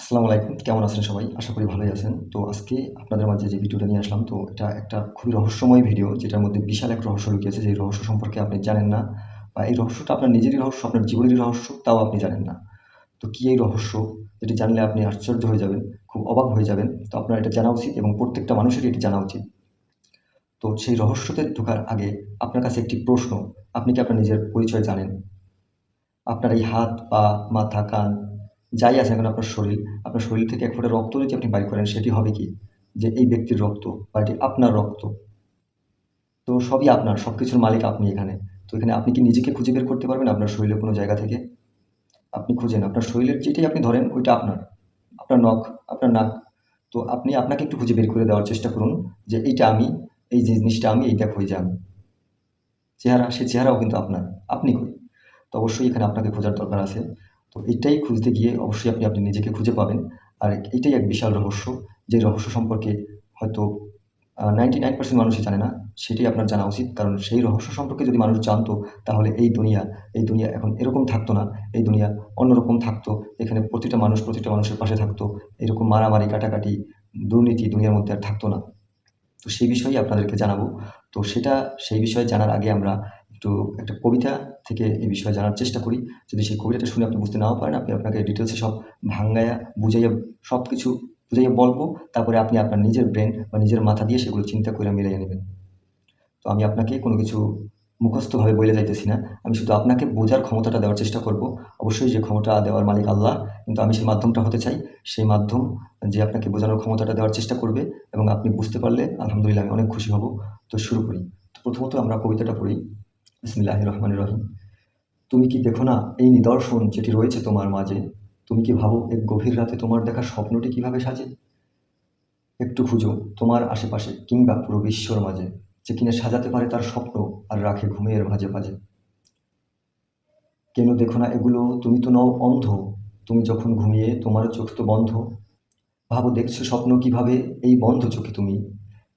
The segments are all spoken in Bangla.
আসসালামু আলাইকুম, কেমন আছেন সবাই? আশা করি ভালোই আছেন। তো আজকে আপনাদের মাঝে যে ভিডিওটা নিয়ে আসলাম, তো এটা একটা খুবই রহস্যময় ভিডিও, যেটার মধ্যে বিশাল এক রহস্য লুকিয়েছে, যে রহস্য সম্পর্কে আপনি জানেন না বা এই রহস্যটা আপনার নিজেরই রহস্য, আপনার জীবনেরই রহস্য, তাও আপনি জানেন না। তো কী এই রহস্য? যেটি জানলে আপনি আশ্চর্য হয়ে যাবেন, খুব অবাক হয়ে যাবেন। তো আপনার এটা জানা উচিত এবং প্রত্যেকটা মানুষেরই এটি জানা উচিত। তো সেই রহস্যতে ঢোকার আগে আপনার কাছে একটি প্রশ্ন, আপনি কি আপনার নিজের পরিচয় জানেন? আপনার এই হাত, পা, মাথা, কান যাই আছে এখন আপনার শরীর আপনার শরীর থেকে এক ফোঁটা রক্ত যদি আপনি বাইর করেন, সেটি হবে কি? যে এই ব্যক্তির রক্ত বা এটি আপনার রক্ত। তো সবই আপনার সব কিছুর মালিক আপনি এখানে। তো এখানে আপনি কি নিজেকে খুঁজে বের করতে পারবেন আপনার শরীরের কোনো জায়গা থেকে? আপনি খুঁজেন, আপনার শরীরের যেটাই আপনি ধরেন, ওইটা আপনার। আপনার নখ, আপনার নাক। তো আপনি আপনাকে একটু খুঁজে বের করে দেওয়ার চেষ্টা করুন যে এইটা আমি, এই জিনিসটা আমি, এইটা খুঁজে আমি। চেহারা, সে চেহারাও কিন্তু আপনার। আপনি কই? তো অবশ্যই এখানে আপনাকে খোঁজার দরকার আছে। তো এটাই খুঁজতে গিয়ে অবশ্যই আপনি আপনি নিজেকে খুঁজে পাবেন। আর এটাই এক বিশাল রহস্য যে রহস্য সম্পর্কে হয়তো নাইনটি নাইন পার্সেন্ট মানুষই জানে না। সেটাই আপনার জানা উচিত। কারণ সেই রহস্য সম্পর্কে যদি মানুষ জানতো, তাহলে এই দুনিয়া এই দুনিয়া এখন এরকম থাকতো না। এই দুনিয়া অন্যরকম থাকতো। এখানে প্রতিটা মানুষ প্রতিটা মানুষের পাশে থাকতো। এরকম মারামারি, কাটাকাটি, দুর্নীতি দুনিয়ার মধ্যে আর থাকতো না। তো সেই বিষয়েই আপনাদেরকে জানাব। তো সেটা, সেই বিষয়ে জানার আগে আমরা একটু একটা কবিতা থেকে এই বিষয়ে জানার চেষ্টা করি। যদি সেই কবিতাটা শুনে আপনি বুঝতে নাও পারেন, আপনি আপনাকে ডিটেলসে সব ভাঙ্গায়া বুঝাইয়া সব কিছু বুঝাইয়া বলব। তারপরে আপনি আপনার নিজের ব্রেন বা নিজের মাথা দিয়ে সেগুলো চিন্তা করে মিলাইয়া নেবেন। তো আমি আপনাকে কোনো কিছু মুখস্থভাবে বলে যাইতেছি না। আমি শুধু আপনাকে বোঝার ক্ষমতাটা দেওয়ার চেষ্টা করব। অবশ্যই যে ক্ষমতা দেওয়ার মালিক আল্লাহ, কিন্তু আমি সেই মাধ্যমটা হতে চাই। সেই মাধ্যম যে আপনাকে বোঝানোর ক্ষমতাটা দেওয়ার চেষ্টা করবে এবং আপনি বুঝতে পারলে আলহামদুলিল্লাহ আমি অনেক খুশি হব। তো শুরু করি। তো প্রথমত আমরা কবিতাটা পড়ি। বিসমিল্লাহ রহমান রহিম তুমি কি দেখো না এই নিদর্শন যেটি রয়েছে তোমার মাঝে? তুমি কি ভাবো এক গভীর রাতে তোমার দেখা স্বপ্নটি কীভাবে সাজে? একটু খুঁজো তোমার আশেপাশে কিংবা পুরো বিশ্বর মাঝে, যে কিনা সাজাতে পারে তার স্বপ্ন আর রাখে ঘুমের ভাজে ভাজে। কেন দেখো না এগুলো? তুমি তো নও অন্ধ। তুমি যখন ঘুমিয়ে তোমার চোখ তো বন্ধ। ভাবো দেখছ স্বপ্ন কীভাবে? এই বন্ধ চোখে তুমি।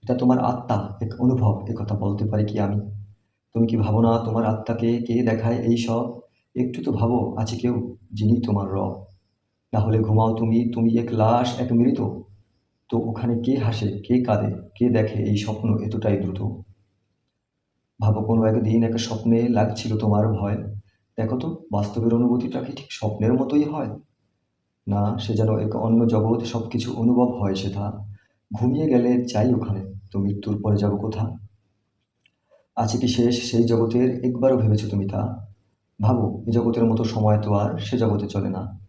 এটা তোমার আত্মা, এক অনুভব কথা বলতে পারি কি আমি? তুমি কি ভাবো না তোমার আত্মাকে কে দেখায় এই সব? একটু তো ভাবো, আছে কেউ যিনি তোমার রব? না হলে ঘুমাও তুমি তুমি এক লাশ, এক মৃত। তো ওখানে কে হাসে, কে কাঁদে, কে দেখে এই স্বপ্ন এতটাই দ্রুত? ভাবো কোনো একদিন এক স্বপ্নে লাগছিল তোমার ভয়। দেখো তো, বাস্তবের অনুভূতিটা কি ঠিক স্বপ্নের মতোই হয়? না, সে যেন এক অন্য জগৎ সব কিছু অনুভব হয় সেটা ঘুমিয়ে গেলে যাই ওখানে, তো মৃত্যুর পরে যাব কোথা? আছে কি শেষ? সেই জগতের একবারও ভেবেছো তুমি তা? ভাবো, এ জগতের মতো সময় তো আর সে জগতে চলে না।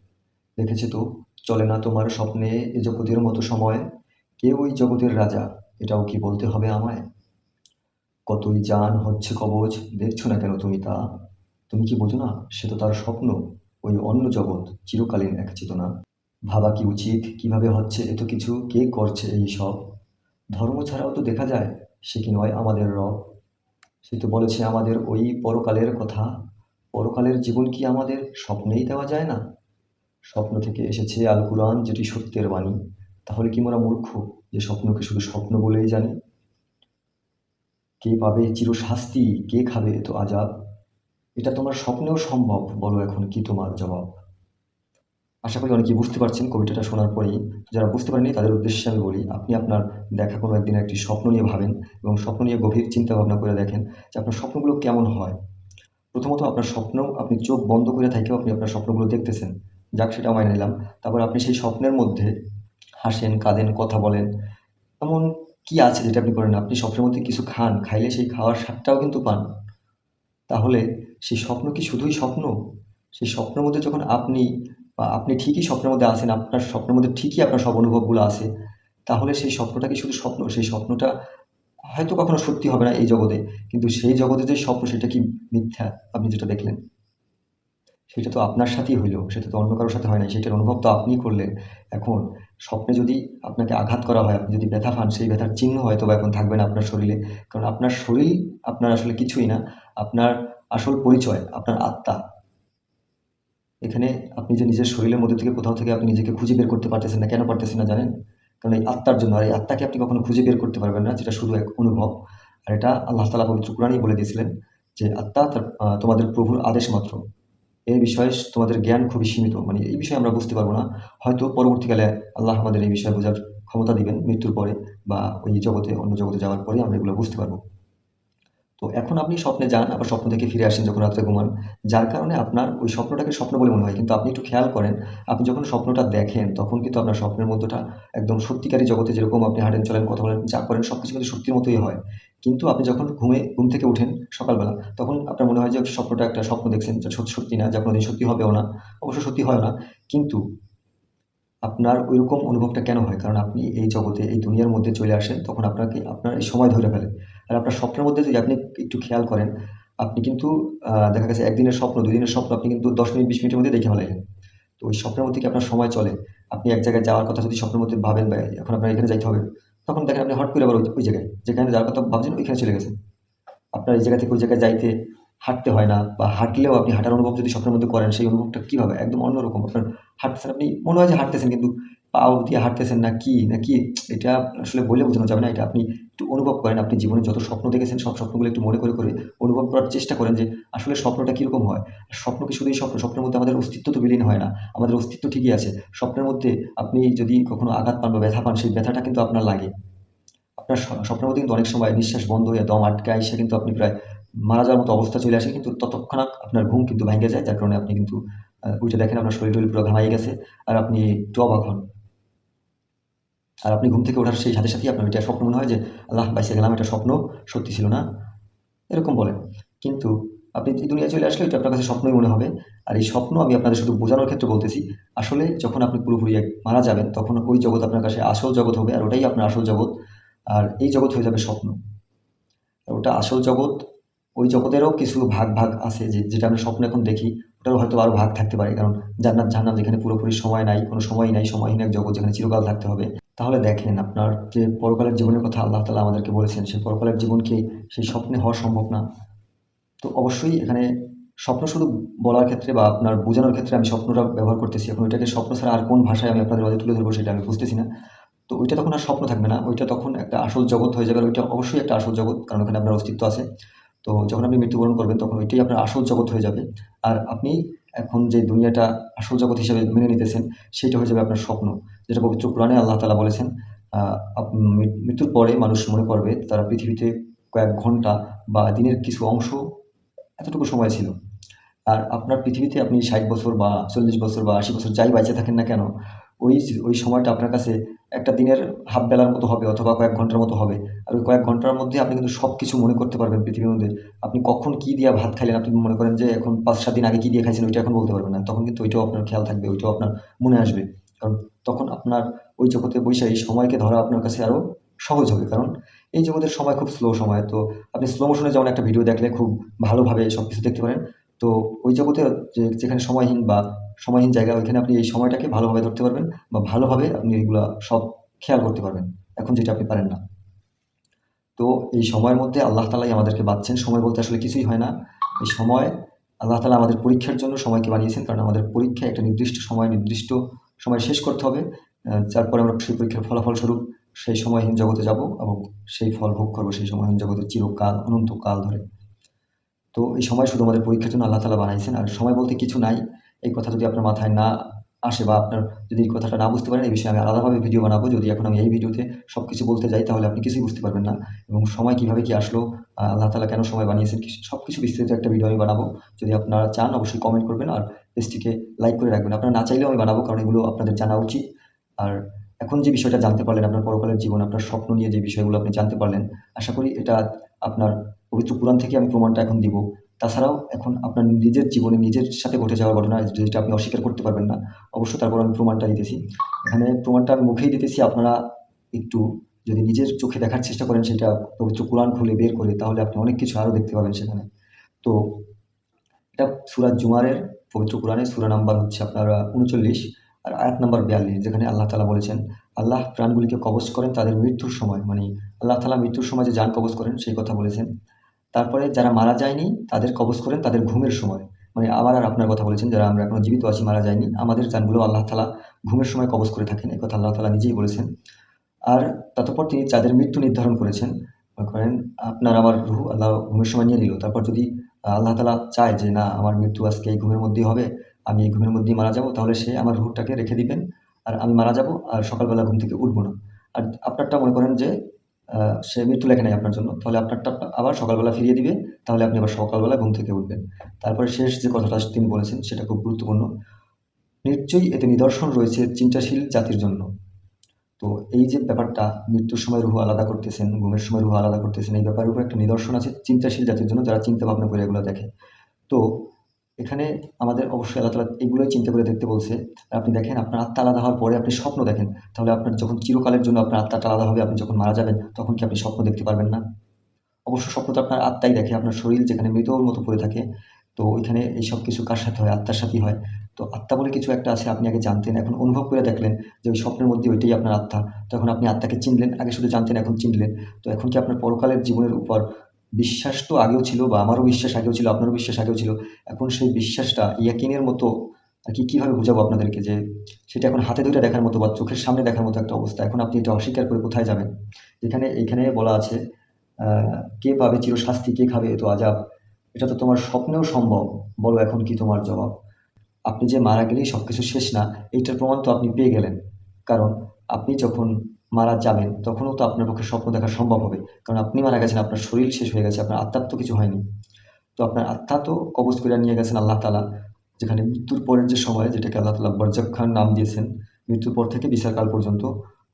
দেখেছে তো, চলে না তোমার স্বপ্নে এ জগতের মতো সময়? কে ওই জগতের রাজা? এটাও কি বলতে হবে আমায়? কতই জান হচ্ছে কবচ, দেখছ না কেন তুমি তা? তুমি কি বোঝো না, সে তো তার স্বপ্ন, ওই অন্য জগৎ, চিরকালীন এক চেতনা। ভাবা কি উচিত? কীভাবে হচ্ছে এত কিছু? কে করছে এই সব? ধর্ম ছাড়াও তো দেখা যায়, সে কি নয় আমাদের রব? সে তো বলেছে আমাদের ওই পরকালের কথা। পরকালের জীবন কি আমাদের স্বপ্নেই দেওয়া যায় না? স্বপ্ন থেকে এসেছে আল কুরআন, যেটি সত্যের বাণী। তাহলে কি মোরা মূর্খ যে স্বপ্নকে শুধু স্বপ্ন বলেই জানি? কে পাবে চিরশাস্তি? কে খাবে তো আজাব? এটা তোমার স্বপ্নেও সম্ভব, বলো এখন কি তোমার জবাব? আশা করি অনেকেই বুঝতে পারছেন কবিতাটা শোনার পরেই। যারা বুঝতে পারেনি তাদের উদ্দেশ্যে আমি বলি, আপনি আপনার দেখা কোনো একদিন একটি স্বপ্ন নিয়ে ভাবেন এবং স্বপ্ন নিয়ে গভীর চিন্তা ভাবনা করে দেখেন যে আপনার স্বপ্নগুলো কেমন হয়। প্রথমত আপনার স্বপ্ন, আপনি চোখ বন্ধ করে থাকেও আপনি আপনার স্বপ্নগুলো দেখতেছেন। যাক, সেটা মাইনে নিলাম। তারপর আপনি সেই স্বপ্নের মধ্যে হাসেন, কাঁদেন, কথা বলেন। এমন কি আছে যেটা আপনি করেন আপনি স্বপ্নের মধ্যে কিছু খান, খাইলে সেই খাওয়ার স্বাদটাও কিন্তু পান। তাহলে সেই স্বপ্ন কি শুধুই স্বপ্ন? সেই স্বপ্নের মধ্যে যখন আপনি বা আপনি ঠিকই স্বপ্নের মধ্যে আসেন আপনার স্বপ্নের মধ্যে ঠিকই আপনার সব অনুভবগুলো আসে তাহলে সেই স্বপ্নটা কি শুধু স্বপ্ন? সেই স্বপ্নটা হয়তো কখনো সত্যি হবে না এই জগতে, কিন্তু সেই জগতে যে স্বপ্ন, সেটা কি মিথ্যা? আপনি যেটা দেখলেন। সেটা তো আপনার সাথেই হইল, সেটা তো অন্য কারোর সাথে হয় না সেটার অনুভব তো আপনিই করলেন। এখন স্বপ্নে যদি আপনাকে আঘাত করা হয়, আপনি যদি ব্যথা পান সেই ব্যথার চিহ্ন হয়তো বা এখন থাকবে না আপনার শরীরে, কারণ আপনার শরীর আপনার আসলে কিছুই না, আপনার আসল পরিচয়, আপনার আত্মা। এখানে আপনি যে নিজের শরীরের মধ্যে থেকে কোথাও থেকে আপনি নিজেকে খুঁজে বের করতে পারতেছেন না, কেন পারতেছেন না জানেন? কারণ এই আত্মার জন্য, আর এই আত্মাকে আপনি কখনো খুঁজে বের করতে পারবেন না, যেটা শুধু এক অনুভব। আর এটা আল্লাহ তালা পবিত্র কোরআনই বলে দিয়েছিলেন যে আত্মা তার তোমাদের প্রভুর আদেশ মাত্র। এই বিষয়ে তোমাদের জ্ঞান খুবই সীমিত মানে এই বিষয়ে আমরা বুঝতে পারব না। হয়তো পরবর্তীকালে আল্লাহ আমাদের এই বিষয়ে বোঝার ক্ষমতা দিবেন, মৃত্যুর পরে বা ওই জগতে, অন্য জগতে যাওয়ার পরে আমরা এগুলো বুঝতে পারব। তো এখন আপনি স্বপ্নে যান, আবার স্বপ্ন থেকে ফিরে আসেন যখন রাত্রে ঘুমান। যার কারণে আপনার ওই স্বপ্নটাকে স্বপ্ন বলে মনে হয়। কিন্তু আপনি একটু খেয়াল করেন, আপনি যখন স্বপ্নটা দেখেন, তখন কিন্তু আপনার স্বপ্নের মধ্যটা একদম সত্যিকারী জগতে যেরকম আপনি হাঁটেন, চলেন, কথা বলেন, যা করেন সব কিছু কিন্তু সত্যির মতোই হয়। কিন্তু আপনি যখন ঘুমে, ঘুম থেকে উঠেন সকালবেলা, তখন আপনার মনে হয় যে স্বপ্নটা একটা স্বপ্ন দেখছেন যা সত্যি না, যা কোনোদিন সত্যি হবেও না। অবশ্য সত্যি হয় না। কিন্তু আপনার ওইরকম অনুভবটা কেন হয়? কারণ আপনি এই জগতে, এই দুনিয়ার মধ্যে চলে আসেন, তখন আপনাকে, আপনার এই সময় ধরে ফেলে। আর আপনার স্বপ্নের মধ্যে যদি আপনি একটু খেয়াল করেন, আপনি কিন্তু দেখা গেছে একদিনের স্বপ্ন দুই দিনের স্বপ্ন আপনি কিন্তু দশ মিনিট, বিশ মিনিটের মধ্যে দেখে ফেলাইলেন। তো ওই স্বপ্নের মধ্যে কি আপনার সময় চলে? আপনি এক জায়গায় যাওয়ার কথা যদি স্বপ্নের মধ্যে ভাবেন বা এখন আপনার এখানে যাইতে হবে, তখন দেখেন আপনি হট করে আবার ওই ওই জায়গায়, যেখানে যাওয়ার কথা ভাবছেন ওইখানে চলে গেছেন। আপনার এই জায়গা থেকে ওই জায়গায় যাইতে হাঁটতে হয় না বা হাঁটলেও আপনি হাঁটার অনুভব যদি স্বপ্নের মধ্যে করেন, সেই অনুভবটা কীভাবে? একদম অন্যরকম। আপনার হাঁটতেছেন আপনি, মনে হয় যে হাঁটতেছেন, কিন্তু পাও দিয়ে হাঁটতেছেন না কি না কি, এটা আসলে বলে বোঝানো যাবে না, এটা আপনি একটু অনুভব করেন। আপনি জীবনে যত স্বপ্ন দেখেছেন, সব স্বপ্নগুলো একটু মনে করে করে অনুভব করার চেষ্টা করেন যে, আসলে স্বপ্নটা কীরকম হয়? স্বপ্ন কি শুধুই স্বপ্ন? স্বপ্নের মধ্যে আমাদের অস্তিত্ব তো বিলীন হয় না। আমাদের অস্তিত্ব ঠিকই আছে। স্বপ্নের মধ্যে আপনি যদি কখনো আঘাত পান বা ব্যথা পান, সেই ব্যথাটা কিন্তু আপনার লাগে। আপনার স্বপ্নের মধ্যে কিন্তু অনেক সময় নিঃশ্বাস বন্ধ হয়ে দম আটকে এসে কিন্তু আপনি প্রায় মারা যাওয়ার মতো অবস্থা চলে আসে। কিন্তু ততক্ষণাৎ আপনার ঘুম কিন্তু ভেঙে যায়। যার কারণে আপনি কিন্তু উঠে দেখেন আপনার শরীর টরীর পুরো ঘামাই গেছে। আর আপনি একটু অবাক হন। আর আপনি ঘুম থেকে ওঠার সেই সাথে সাথেই আপনার এটা স্বপ্ন মনে হয় যে, আল্লাহ, বাইসে গেলাম, এটা স্বপ্ন, সত্যি ছিল না। এরকম বলেন কিন্তু আপনি এই দুনিয়ায় চলে আসলে এটা আপনার কাছে স্বপ্নই মনে হবে। আর এই স্বপ্ন আমি আপনাদের শুধু বোঝানোর ক্ষেত্রে বলতেছি, আসলে যখন আপনি পুরোপুরি মারা যাবেন, তখন ওই জগৎ আপনার কাছে আসল জগৎ হবে, আর ওটাই আপনার আসল জগৎ। আর এই জগৎ হয়ে যাবে স্বপ্ন। আর ওটা আসল জগৎ, ওই জগতেরও কিছু ভাগ ভাগ আছে যে, যেটা আমরা স্বপ্ন এখন দেখি, ওটারও হয়তো আরও ভাগ থাকতে পারে। কারণ জান্নাত, জাহান্নাম যেখানে পুরোপুরি সময় নাই, কোনো সময় নাই, সময়হীন এক জগৎ যেখানে চিরকাল থাকতে হবে। তাহলে দেখেন আপনার যে পরকালের জীবনের কথা আল্লাহ তালা আমাদেরকে বলেছেন, সেই পরকালের জীবনকে সেই স্বপ্নে হওয়া সম্ভব না? তো অবশ্যই এখানে স্বপ্ন শুধু বলার ক্ষেত্রে বা আপনার বোঝানোর ক্ষেত্রে আমি স্বপ্নটা ব্যবহার করতেছি। এখন ওইটাকে স্বপ্ন ছাড়া আর কোন ভাষায় আমি আপনাদের মাঝে তুলে ধরবো সেটা আমি বুঝতেছি না। তো ওইটা তখন আর স্বপ্ন থাকবে না, ওইটা তখন একটা আসল জগৎ হয়ে যাবে আর ওইটা অবশ্যই একটা আসল জগৎ, কারণ ওখানে আপনার অস্তিত্ব আছে। তো যখন আপনি মৃত্যুবরণ করবেন, তখন ওইটাই আপনার আসল জগৎ হয়ে যাবে। আর আপনি এখন যে দুনিয়াটা আসল জগৎ হিসেবে মেনে নিতেছেন, সেটা হয়ে যাবে আপনার স্বপ্ন। যেটা পবিত্র পুরাণে আল্লাহ তালা বলেছেন মৃত্যুর পরে মানুষ মনে করবে তারা পৃথিবীতে কয়েক ঘণ্টা বা দিনের কিছু অংশ এতটুকু সময় ছিল। আর আপনার পৃথিবীতে আপনি ষাট বছর বা চল্লিশ বছর বা আশি বছর যাই বাইচে থাকেন না কেন, ওই ওই সময়টা আপনার কাছে একটা দিনের হাফ বেলার মতো হবে অথবা কয়েক ঘণ্টার মতো হবে। আর ওই কয়েক ঘণ্টার মধ্যে আপনি কিন্তু সব কিছু মনে করতে পারবেন পৃথিবীর মধ্যে। আপনি কখন কী দিয়ে ভাত খাইলেন আপনি মনে করেন যে এখন পাঁচ সাত দিন আগে কী দিয়ে খাইছেন ওইটা এখন বলতে পারবেন না। তখন কিন্তু ওইটাও আপনার খেয়াল থাকবে, ওইটাও আপনার মনে আসবে। কারণ তখন আপনার ওই জগতে বসে এই সময়কে ধরা আপনার কাছে আরও সহজ হবে। কারণ এই জগতের সময় খুব স্লো সময়। তো আপনি স্লো মোশনে যেমন একটা ভিডিও দেখলে খুব ভালোভাবে সব কিছু দেখতে পারেন। তো ওই জগতে যেখানে সময়হীন বা সময়হীন জায়গা, ওইখানে আপনি এই সময়টাকে ভালোভাবে ধরতে পারবেন বা ভালোভাবে আপনি এগুলা সব খেয়াল করতে পারবেন। এখন যেটা আপনি পারেন না। তো এই সময়ের মধ্যে আল্লাহ তালাই আমাদেরকে বাঁচছেন সময় বলতে আসলে কিছুই হয় না। এই সময় আল্লাহ তালা আমাদের পরীক্ষার জন্য সময়কে বানিয়েছেন। কারণ আমাদের পরীক্ষায় একটা নির্দিষ্ট সময়, নির্দিষ্ট সময় শেষ করতে হবে তারপরে আমরা সেই পরীক্ষার ফলাফল স্বরূপ সেই সময়হীন জগতে যাব এবং সেই ফল ভোগ করব, সেই সময়হীন জগতে চিরকাল অনন্তকাল ধরে। তো এই সময় শুধু আমাদের পরীক্ষার জন্য আল্লাহ তালা বানাইছেন, আর সময় বলতে কিছু নাই। এই কথা যদি আপনার মাথায় না আসে বা আপনার যদি এই কথাটা না বুঝতে পারেন, এই বিষয়ে আমি আলাদাভাবে ভিডিও বানাবো। যদি এখন আমি এই ভিডিওতে সব কিছু বলতে যাই, তাহলে আপনি কিছুই বুঝতে পারবেন না। এবং সময় কীভাবে কি আসলো আল্লাহ তালা কেন সময় বানিয়েছেন সব কিছু বিস্তারিত একটা ভিডিও আমি বানাবো। যদি আপনারা চান, অবশ্যই কমেন্ট করবেন, আর পেজটিকে লাইক করে রাখবেন। আপনারা না চাইলেও আমি বানাবো, কারণ এগুলো আপনাদের জানা উচিত। আর এখন যে বিষয়টা জানতে পারলেন, আপনার পরকালের জীবন, আপনার স্বপ্ন নিয়ে যে বিষয়গুলো আপনি জানতে পারলেন, আশা করি এটা আপনার পবিত্র পুরাণ থেকে আমি প্রমাণটা এখন দিব। তাছাড়াও এখন আপনার নিজের জীবনে নিজের সাথে ঘটে যাওয়া ঘটনা যেটা আপনি অস্বীকার করতে পারবেন না অবশ্য তারপর আমি প্রমাণটা দিতেছি। এখানে প্রমাণটা আমি মুখেই দিতেছি, আপনারা একটু যদি নিজের চোখে দেখার চেষ্টা করেন সেটা পবিত্র কোরআন খুলে বের করে, তাহলে আপনি অনেক কিছু আরও দেখতে পাবেন সেখানে। তো এটা সুরাজ জুমারের পবিত্র কোরআনে সুরা নাম্বার হচ্ছে আপনার উনচল্লিশ আর আয়াত নাম্বার বিয়াল্লিশ, যেখানে আল্লাহ তালা বলেছেন, আল্লাহ প্রাণগুলিকে কবজ করেন তাদের মৃত্যুর সময়। মানে আল্লাহ তালা মৃত্যুর সময় যে যান কবজ করেন, সেই কথা বলেছেন। তারপরে যারা মারা যায়নি, তাদের কবজ করেন তাদের ঘুমের সময়। মানে আবার আর আপনার কথা বলেছেন, যারা আমরা এখনও জীবিত আছি মারা যায়নি, আমাদের জানগুলো আল্লাহ তালা ঘুমের সময় কবজ করে থাকেন, এই কথা আল্লাহ তালা নিজেই বলেছেন। আর ততপর তিনি যাদের মৃত্যু নির্ধারণ করেছেন। করেন, আপনার আমার রুহু আল্লাহ ঘুমের সময় নিয়ে নিল। তারপর যদি আল্লাহ তালা চায় যে, না, আমার মৃত্যু আজকে এই ঘুমের মধ্যেই হবে, আমি এই ঘুমের মধ্যেই মারা যাব, তাহলে সে আমার রুহটাকে রেখে দিবেন আর আমি মারা যাব আর সকালবেলা ঘুম থেকে উঠবো না। আর আপনারটা মনে করেন যে সে মৃত্যু লেখে নাই আপনার জন্য, তাহলে আপনারটা আবার সকালবেলা ফিরিয়ে দিবে, তাহলে আপনি আবার সকালবেলা ঘুম থেকে উঠবেন। তারপরে শেষ যে কথাটা তিনি বলেছেন, সেটা খুব গুরুত্বপূর্ণ। নিশ্চয়ই এতে নিদর্শন রয়েছে চিন্তাশীল জাতির জন্য। তো এই যে ব্যাপারটা মৃত্যুর সময় রুহ আলাদা করতেছেন, ঘুমের সময় রুহ আলাদা করতেছেন, এই ব্যাপারের উপর একটা নিদর্শন আছে চিন্তাশীল জাতির জন্য যারা চিন্তা ভাবনা করে এগুলো দেখে। তো এখানে আমাদের অবশ্যই আল্লাহ তালা এগুলোই চিন্তা করে দেখতে বলছে। আপনি দেখেন, আপনার আত্মা আলাদা হওয়ার পরে আপনি স্বপ্ন দেখেন। তাহলে আপনার যখন চিরকালের জন্য আপনার আত্মাটা আলাদা হবে, আপনি যখন মারা যাবেন, তখন কি আপনি স্বপ্ন দেখতে পারবেন না? অবশ্য স্বপ্ন তো আপনার আত্মাই দেখে, আপনার শরীর যেখানে মৃতর মতো পড়ে থাকে, তো ওইখানে এই সব কিছু কার সাথে হয়? আত্মার সাথেই হয়। তো আত্মা বলে কিছু একটা আছে, আপনি আগে জানতেন, এখন অনুভব করে দেখলেন যে ওই স্বপ্নের মধ্যে ওইটাই আপনার আত্মা। তখন আপনি আত্মাকে চিনলেন, আগে শুধু জানতেন, এখন চিনলেন। তো এখন কি আপনার পরকালের জীবনের উপর বিশ্বাস তো আগেও ছিল বা আমারও বিশ্বাস আগেও ছিল, আপনারও বিশ্বাস আগেও ছিল, এখন সেই বিশ্বাসটা ইয়াকিনের মতো আর কি, কীভাবে বোঝাবো আপনাদেরকে যে সেটা এখন হাতে ধরে দেখার মতো বা চোখের সামনে দেখার মতো একটা অবস্থা? এখন আপনি এটা অস্বীকার করে কোথায় যাবেন? যেখানে এখানে বলা আছে কে পাবে চিরশাস্তি, কে খাবে তো আজাব? এটা তো তোমার স্বপ্নেও সম্ভব। বলো এখন কি তোমার জবাব? আপনি যে মারা গেলেই সব কিছু শেষ না, এইটার প্রমাণ তো আপনি পেয়ে গেলেন। কারণ আপনি যখন মারা যাবেন, তখনও তো আপনার পক্ষে স্বপ্ন দেখা সম্ভব হবে। কারণ আপনি মারা গেছেন, আপনার শরীর শেষ হয়ে গেছে, আপনার আত্মার তো কিছু হয়নি। তো আপনার আত্মা তো কবজ করে নিয়ে গেছেন আল্লাহ তালা যেখানে মৃত্যুর পরের যে সময়, যেটাকে আল্লাহ তালা বরজাক খান নাম দিয়েছেন, মৃত্যুর পর থেকে বিচারকাল পর্যন্ত,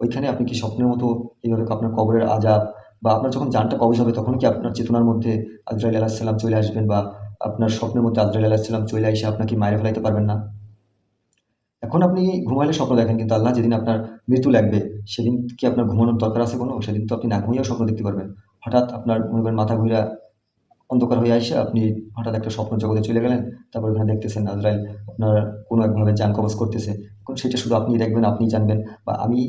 ওইখানে আপনি কি স্বপ্নের মতো এইভাবে আপনার কবরের আজাব বা আপনার যখন জানটা কবজ হবে, তখন কি আপনার চেতনার মধ্যে আজরাইল আলাহিসাল্লাম চলে আসবেন বা আপনার স্বপ্নের মধ্যে আজরাইল আলাহিসাল্লাম চলে এসে আপনাকে মায়ের ফেলাইতে পারবেন না। এখন আপনি ঘুমাইলে স্বপ্ন দেখেন, কিন্তু আল্লাহ যেদিন আপনার মৃত্যু লাগবে, সেদিন কি আপনার ঘুমানোর দরকার আছে কোনো? সেদিন তো আপনি না ঘুমিয়েও স্বপ্ন দেখতে পারবেন। হঠাৎ আপনার মনে করেন মাথা ঘুরা অন্ধকার হয়ে আসে, আপনি হঠাৎ একটা স্বপ্ন জগতে চলে গেলেন, তারপর ওখানে দেখতেছেন আজরাইল আপনার কোনো একভাবে যান কবজ করতেছে। এখন সেটা শুধু আপনি দেখবেন আপনি জানবেন, বা আমি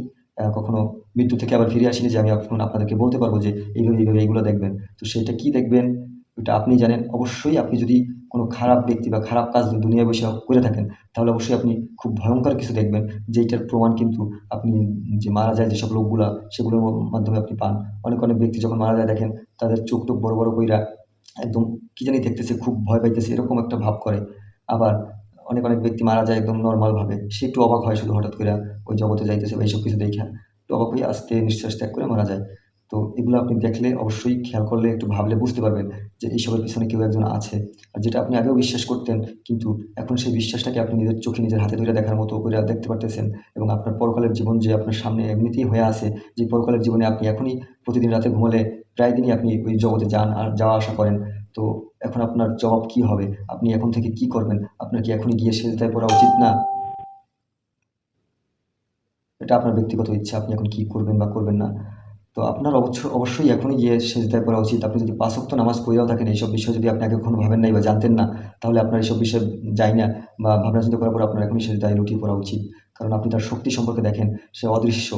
কখনো মৃত্যু থেকে আবার ফিরে আসিনি যে আমি আপনাদেরকে বলতে পারব যে এইভাবে এইভাবে এইগুলো দেখবেন। তো সেটা কি দেখবেন? ওটা আপনি জানেন, অবশ্যই আপনি যদি কোনো খারাপ ব্যক্তি বা খারাপ কাজ দুনিয়ায় বসে করে থাকেন, তাহলে অবশ্যই আপনি খুব ভয়ঙ্কর কিছু দেখবেন যেটার প্রমাণ কিন্তু আপনি যে মারা যায় যেসব লোকগুলা, সেগুলোর মাধ্যমে আপনি পান। অনেক অনেক ব্যক্তি যখন মারা যায় দেখেন, তাদের চোখ টোক বড় বড় কইরা একদম কী জানি দেখতেছে, খুব ভয় পাইতেছে, এরকম একটা ভাব করে। আবার অনেক অনেক ব্যক্তি মারা যায় একদম নর্মালভাবে সে একটু অবাক হয় শুধু হঠাৎ করে ওই জগতে যাইতেছে বা এইসব কিছু দেখা। একটু অবাক হয়ে আস্তে নিঃশ্বাস ত্যাগ করে মারা যায়। তো এগুলো আপনি দেখলে অবশ্যই খেয়াল করলে একটু ভাবলে বুঝতে পারবেন যে এইসবের পিছনে কেউ একজন আছে। আর যেটা আপনি আগেও বিশ্বাস করতেন, কিন্তু এখন সেই বিশ্বাসটাকে আপনি নিজের চোখে নিজের হাতে ধরে দেখার মতো করে দেখতে পারতেছেন এবং আপনার পরকালের জীবন যে আপনার সামনে এমনিতেই হয়ে আছে, যে পরকালের জীবনে আপনি এখনই প্রতিদিন রাতে ঘুমালে প্রায় দিনই আপনি ওই জগতে যান আর যাওয়া আসা করেন। তো এখন আপনার জবাব কি হবে? আপনি এখন থেকে কি করবেন? আপনার কি এখনই গিয়ে সেজদায় পড়া উচিত না? এটা আপনার ব্যক্তিগত ইচ্ছা, আপনি এখন কি করবেন বা করবেন না। তো আপনার অবশ্য, অবশ্যই এখনই গিয়ে সেজদায় করা উচিত। আপনি যদি পাঁচ ওয়াক্ত নামাজ পড়েও থাকেন, এইসব বিষয়ে যদি আপনি আগে কখনো ভাবেন নাই বা জানতেন না, তাহলে আপনার এইসব বিষয়ে যাই না বা ভাবনা চিন্তা করার পর আপনার এখনই সেজদায় লুটিয়ে পড়া উচিত। কারণ আপনি তার শক্তি সম্পর্কে দেখেন, সে অদৃশ্য।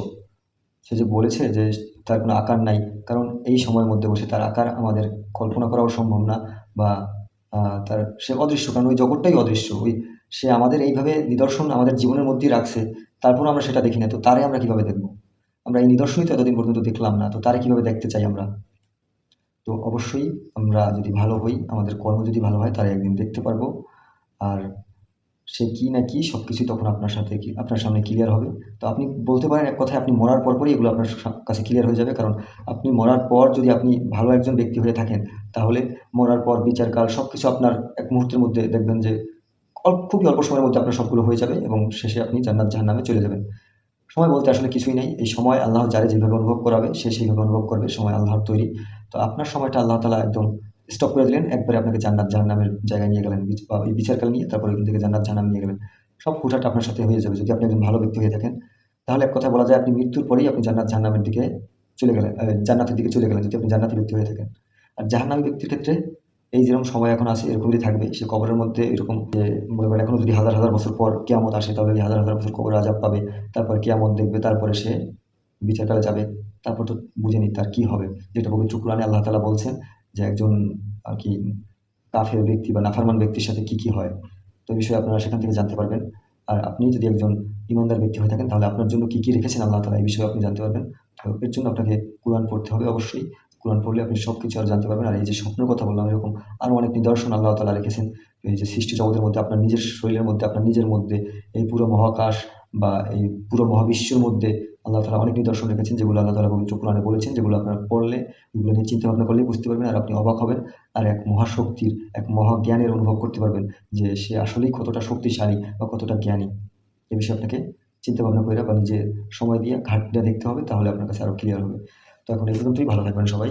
সে যে বলেছে যে তার কোনো আকার নাই, কারণ এই সময়ের মধ্যে বসে তার আকার আমাদের কল্পনা করাও সম্ভব না বা তার, সে অদৃশ্য। কারণ ওই জগৎটাই অদৃশ্য। ওই, সে আমাদের এইভাবে নিদর্শন আমাদের জীবনের মধ্যেই রাখছে তারপর আমরা সেটা দেখি না। তো তারে আমরা কীভাবে দেখব? আমরা এই নিদর্শনই তো এতদিন পর্যন্ত দেখলাম না, তো তারে কীভাবে দেখতে চাই আমরা? তো অবশ্যই আমরা যদি ভালো হই, আমাদের কর্ম যদি ভালো হয়, তারা একদিন দেখতে পারব। আর সে কি না কি সব কিছুই তখন আপনার সাথে আপনার সামনে ক্লিয়ার হবে। তো আপনি বলতে পারেন, এক কথায় আপনি মরার পর পরই এগুলো আপনার কাছে ক্লিয়ার হয়ে যাবে। কারণ আপনি মরার পর যদি আপনি ভালো একজন ব্যক্তি হয়ে থাকেন, তাহলে মরার পর বিচারকাল সব কিছু আপনার এক মুহূর্তের মধ্যে দেখবেন যে অল্প খুবই অল্প সময়ের মধ্যে আপনার সবগুলো হয়ে যাবে এবং শেষে আপনি জান্নাত জাহান্নামে চলে যাবেন। সময় বলতে আসলে কিছুই নেই। এই সময় আল্লাহ যারে যেভাবে অনুভব করাবে, সে সেইভাবে অনুভব করবে, সময় আল্লাহর তৈরি। তো আপনার সময়টা আল্লাহ তালা একদম স্টপ করে দিলেন, একবারে আপনাকে জান্নাত, জাহান্নামের জায়গায় নিয়ে গেলেন বিচারকাল নিয়ে তারপরে এখান থেকে জান্নাত, জাহান্নাম নিয়ে গেলেন। সব হুটহাট আপনার সাথে হয়ে যাবে। যদি আপনি একজন ভালো ব্যক্তি হয়ে থাকেন, তাহলে এক কথা বলা যায় আপনি মৃত্যুর পরেই আপনি জান্নাত, জাহান্নামের দিকে চলে গেলেন জান্নাতের দিকে চলে গেলেন, যদি আপনি জান্নাতি ব্যক্তি হয়ে থাকেন। আর জাহান্নামী ব্যক্তির ক্ষেত্রে এই যেরকম সময় এখন আছে এরকমই থাকবে। সে কবরের মধ্যে এরকম যে মনে করেন এখনও যদি হাজার হাজার বছর পর কেয়ামত আসে তাহলে হাজার হাজার বছর কবরে আজাব পাবে। তারপর কেয়ামত দেখবে, তারপরে সে বিচারকালে যাবে। তারপর তো বুঝে নি তার কি হবে। যেটা পবিত্র কোরআনে আল্লাহ তালা বলছেন যে একজন আর কি কাফের ব্যক্তি বা নাফারমান ব্যক্তির সাথে কি কি হয়। তো বিষয়ে আপনারা সেখান থেকে জানতে পারবেন। আর আপনি যদি একজন ইমানদার ব্যক্তি হয়ে থাকেন, তাহলে আপনার জন্য কি কি রেখেছেন আল্লাহ তালা এই বিষয়ে আপনি জানতে পারবেন। তো এর জন্য আপনাকে কোরআন পড়তে হবে অবশ্যই। কোরআন পড়লে আপনি সব কিছু আর জানতে পারবেন। আর এই যে স্বপ্নের কথা বললাম, এরকম আরও অনেক নিদর্শন আল্লাহ তালা রেখেছেন। এই যে সৃষ্টি জগতের মধ্যে, আপনার নিজের শরীরের মধ্যে, আপনার নিজের মধ্যে, এই পুরো মহাকাশ বা এই পুরো মহাবিশ্বের মধ্যে আল্লাহ তালা অনেক নিদর্শন রেখেছেন, যেগুলো আল্লাহ তালা পবিত্র কোরআনে বলেছেন, যেগুলো আপনারা পড়লে, এগুলো নিয়ে চিন্তা ভাবনা করলেই বুঝতে পারবেন। আর আপনি অবাক হবেন, আর এক মহাশক্তির, এক মহাজ্ঞানের অনুভব করতে পারবেন যে সে আসলেই কতটা শক্তিশালী বা কতটা জ্ঞানী। এ বিষয়ে আপনাকে চিন্তা ভাবনা করে বা নিজের সময় দিয়ে ঘাটটা দেখতে হবে, তাহলে আপনার কাছে আরও ক্লিয়ার হবে। এখন এই পর্যন্তই ভালো থাকবেন সবাই।